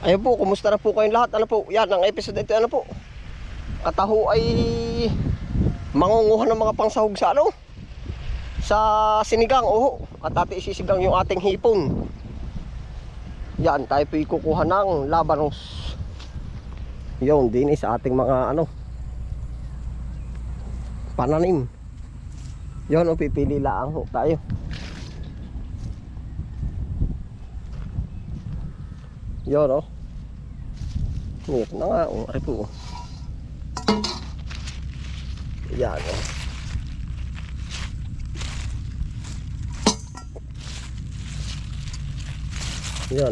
Ayun po, kumusta na po kayong lahat? Ano po, yan, ang episode ito, ano po? Kataho ay mangunguha ng mga pangsahog sa ano? Sa sinigang, oho. At ati isisigang yung ating hipon. Yan, tayo po ikukuha ng labanos. Yun, din sa ating mga ano, pananim. Yun, o pipili lang tayo. Yun, oh. Ito na nga, oh. Ari po, oh. Yan,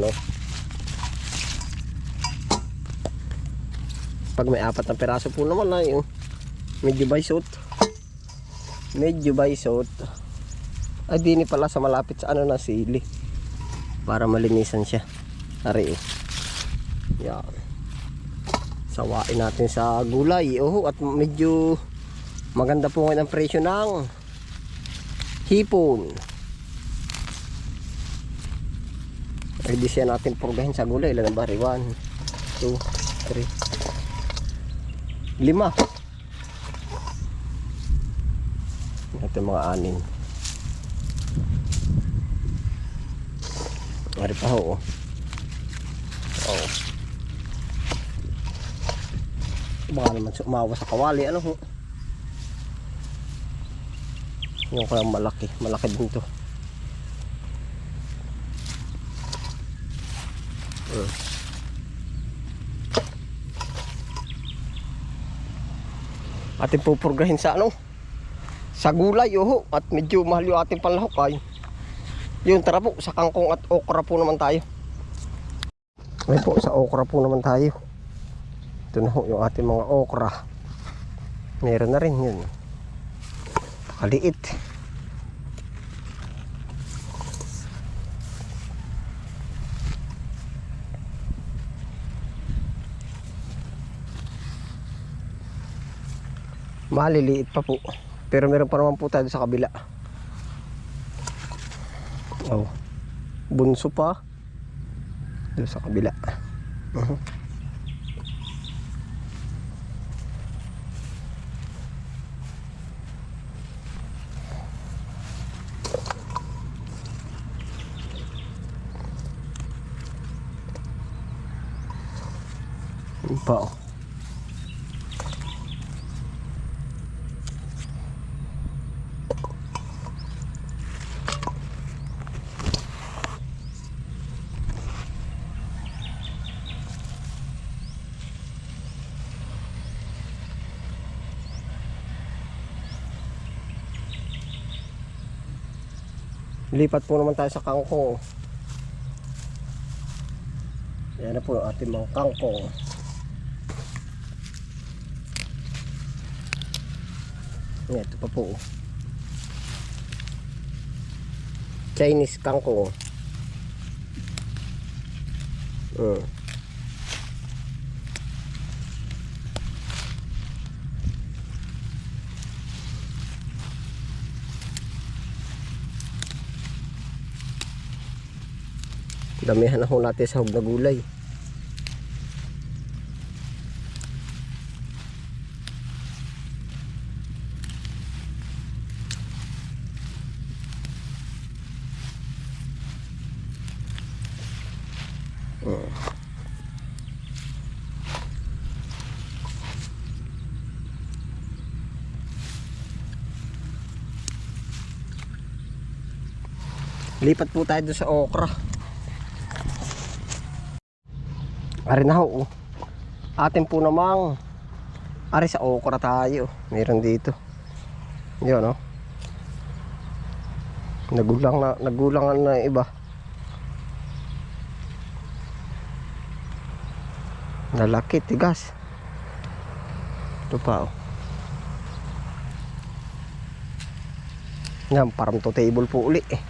oh. Pag may apat na peraso po naman na yung medyo baysot. Medyo baysot. Ay, di ni pala sa malapit sa ano na sili. Para malinisan siya. Ari, oh. Yan. Sawain natin sa gulay. Oh, at medyo maganda po ngayon ang presyo ng hipon. Ready siya natin purgahin sa gulay. Ilan ba? 1, 2, 3, 5. Ito mga anin. Ari pa ho. oh. Oo. Baka naman siya umawa sa kawali. Ano ho? Yung kaya malaki. Malaki din to. Mm. Ating pupurgahin sa ano? Sa gulay, oho. At medyo mahal yung ating panlahok ay. Yun, tara po. Sa kangkong at okra po naman tayo. Ngayon po, sa okra po naman tayo. Ito na ho, yung ating mga okra. Meron na rin yun. Kaliit. Maliliit pa po. Pero meron pa naman po tayo sa kabila. Oh. Bunso pa. Doon sa kabila. Uh-huh. Yun pa oh. Lipat po naman tayo sa kangkong. Yan na po ang ating mga kangkong. Ito pa po. Chinese kangkong. Mm. Damihan na ho natin sa hug na gulay. Lipat po tayo sa okra. Ari na ho. Atin po namang ari sa okra tayo. Meron dito. Yun oh. Nagulang na nagulangan na iba. Lalaki tigas. Ito pa oh. Yan, parang to table po uli eh.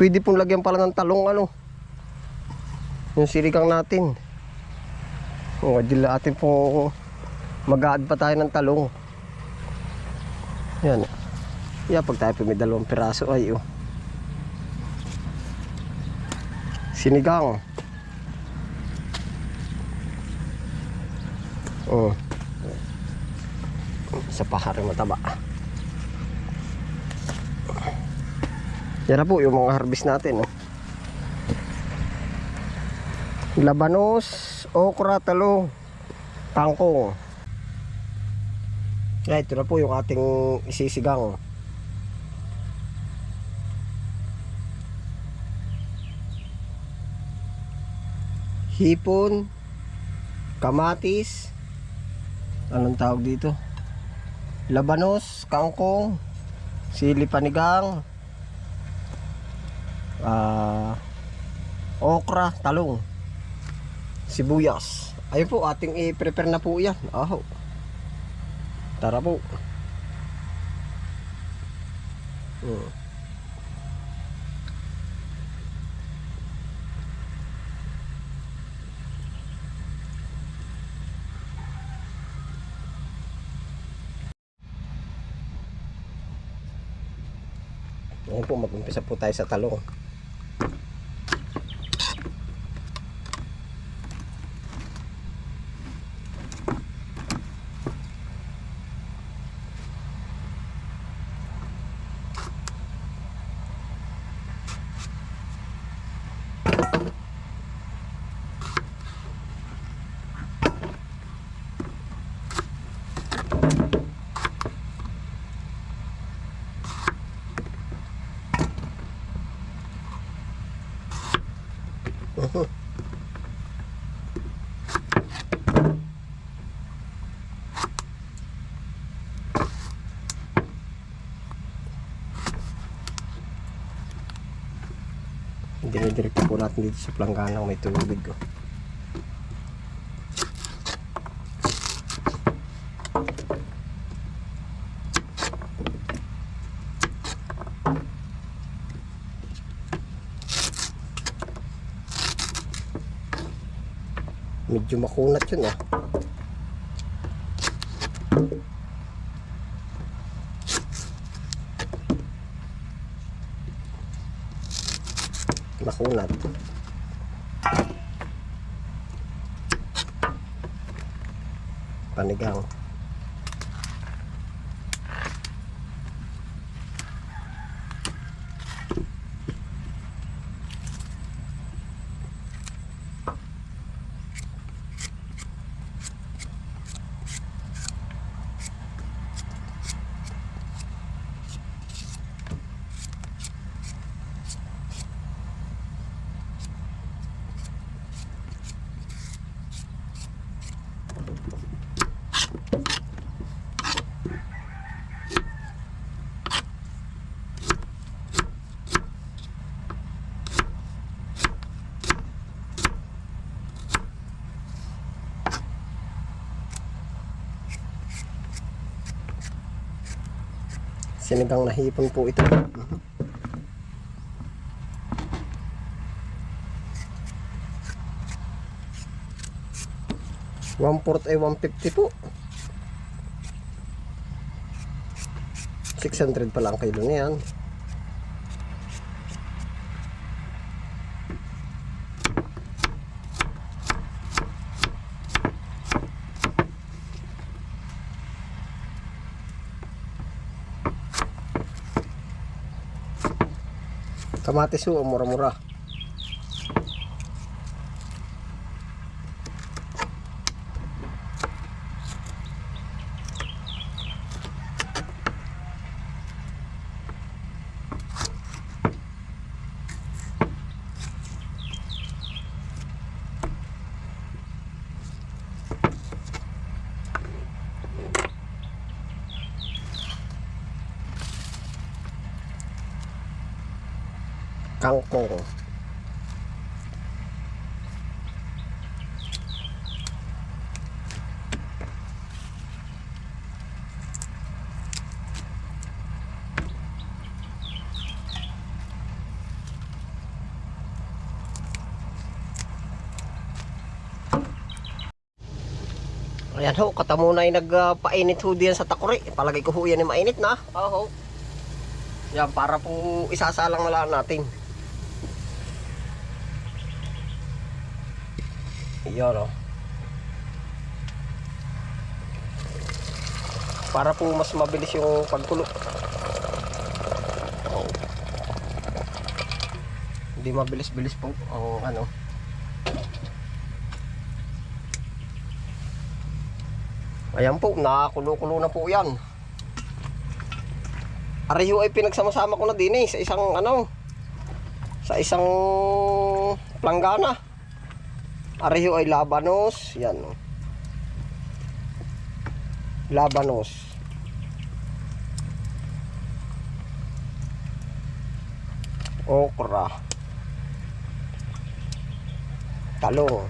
Pwede pong lagyan pala ng talong ano. Yung siligang natin. O, di atin po mag-add pa tayo ng talong. Yan. Yeah, pag tayo may dalawang piraso ay oh. Sinigang. Oh. Sa pahari mataba. Yan na po yung mga harvest natin. Oh. Labanos, okra, talong, tangkong. Yan, ito na po yung ating isisigang. Hipon, kamatis, anong tawag dito? Labanos, kangkong, sili panigang, ah, okra, talong, sibuyas. Ayun po, ating i-prepare na po yan. Aho. Tara po. Hmm. Ngayon po, mag-umpisa po tayo sa talong. Dinidirekta po natin dito sa plangganang may tubig. Oh. Medyo makunat yun ah. Makunat. Panigang. Sinigang na hipon po ito. One fourth ay 150 po. 600 pa lang kilo niyan. Kamatis ho, mura-mura. Kangkong. Ayan ho, katamo na yung nagpainit ho diyan sa takuri. Palagay ko ho yan yung mainit na. Oo. Yan, para po isasalang na natin. Yun o. Para po mas mabilis yung pagkulo. Oh. Hindi mabilis-bilis po ang ano. Ayan po, nakakulo-kulo na po yan. Areho ay pinagsama-sama ko na din eh, sa isang ano, sa isang planggana. Areho ay labanos, yan. oh. Labanos. Okra. Talong.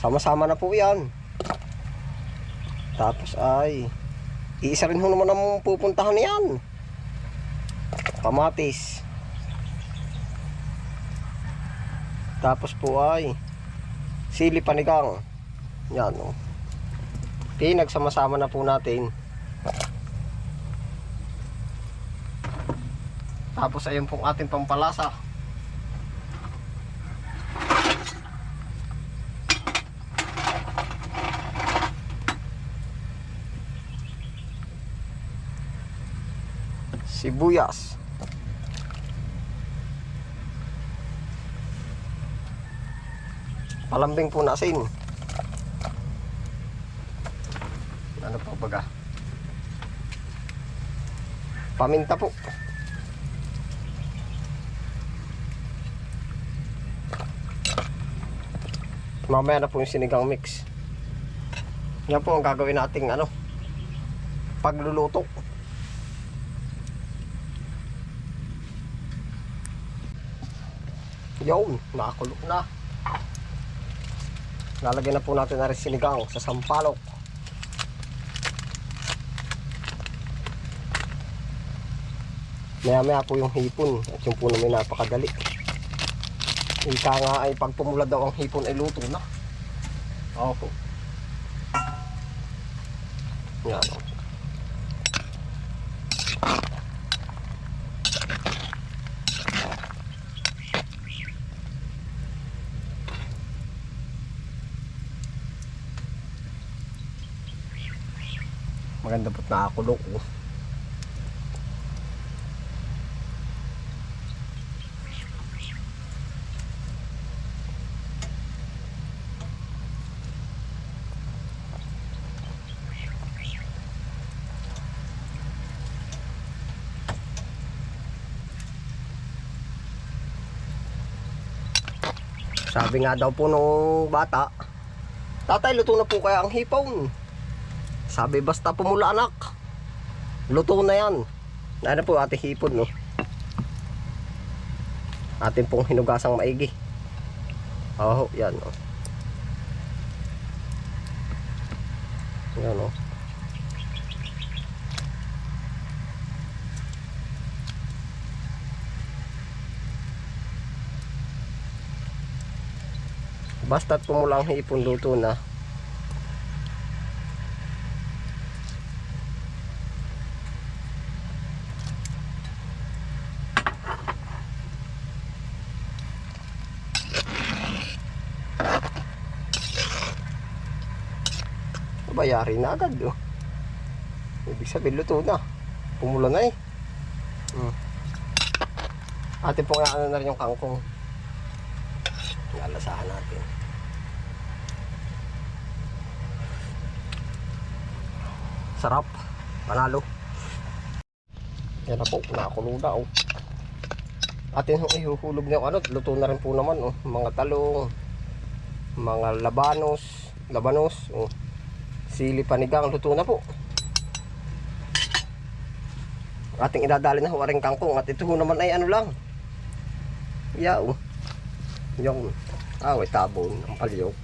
Sama-sama na po yan. Tapos ay iisa rin ho naman ang pupuntahan niyan. Kamatis. Tapos po ay sili panigang. Yan o. Okay, nagsama-sama na po natin. Tapos ayun pong ating pampalasa. Sibuyas. Palambing po na asin. Ano pa baga? Paminta po. Mamaya na po yung sinigang mix. Yan po ang gagawin nating ano pagluluto. Yun, nakakulo na. Lalagyan na po natin na rin sinigang sa sampalok. Maya maya po yung hipon at yung puno may napakadali. Ika nga ay pag pumula daw ang hipon ay luto na. Opo. Yan o. Maganda po't nakakulo ko. Sabi nga daw po nung bata, Tatay, luto na po kaya ang hipon. Sabi basta pumula anak. Luto na yan. Ano po ate hipon no. Atin pong hinugasang maigi. Oh, yan oh. Yan oh. Basta't pumula ang hipon luto na. Bayari na agad oh. Ibig sabihin luto na. Pumula na eh. Hmm. Ate po nga ano na rin yung kangkong. Lalasahan natin. Sarap. Panalo. Yan na po. Nakakulo na oh. Atin hong ihuhulog niyo ano. Luto na rin po naman oh. Mga talong. Mga labanos. Labanos. Oh. Sili panigang. Luto na po. Ating idadali na ho aring kangkong. At ito naman ay ano lang. Oh. Yung away tabon ang palyok.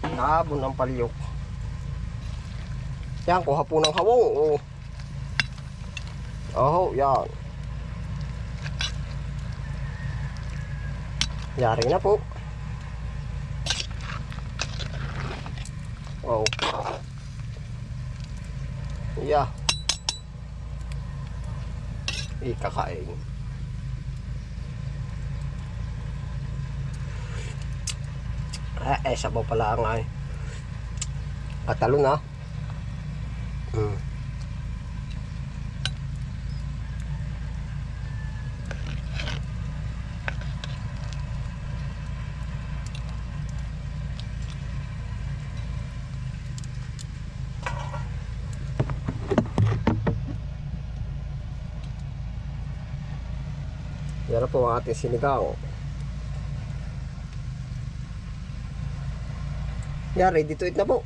Tabon ang palyok. Yan, kuha po ng hawong. Oh. Oh, yan. Yari na po. Wow. Yeah. Eh, kakain. Ah, eh, sabaw pala ang ay. Katalo na. Mm. Na po ang ating sinigang. Yan, ready to eat na po.